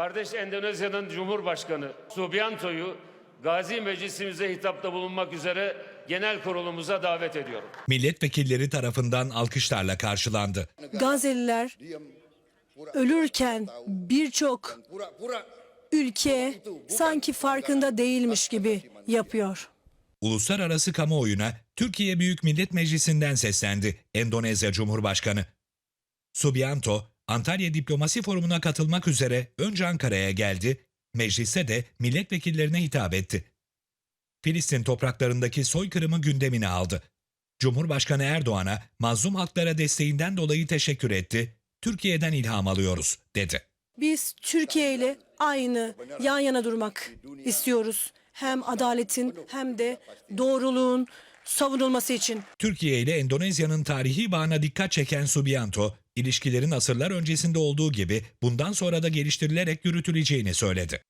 kardeş Endonezya'nın Cumhurbaşkanı Subianto'yu Gazi Meclisimize hitapta bulunmak üzere genel kurulumuza davet ediyorum. Milletvekilleri tarafından alkışlarla karşılandı. Gazeliler ölürken birçok ülke sanki farkında değilmiş gibi yapıyor. Uluslararası kamuoyuna Türkiye Büyük Millet Meclisi'nden seslendi Endonezya Cumhurbaşkanı. Subianto, Antalya Diplomasi Forumu'na katılmak üzere önce Ankara'ya geldi, mecliste de milletvekillerine hitap etti. Filistin topraklarındaki soykırımı gündemine aldı. Cumhurbaşkanı Erdoğan'a mazlum halklara desteğinden dolayı teşekkür etti, Türkiye'den ilham alıyoruz, dedi. Biz Türkiye ile aynı yan yana durmak istiyoruz. Hem adaletin hem de doğruluğun savunulması için. Türkiye ile Endonezya'nın tarihi bağına dikkat çeken Subianto, ilişkilerin asırlar öncesinde olduğu gibi bundan sonra da geliştirilerek yürütüleceğini söyledi.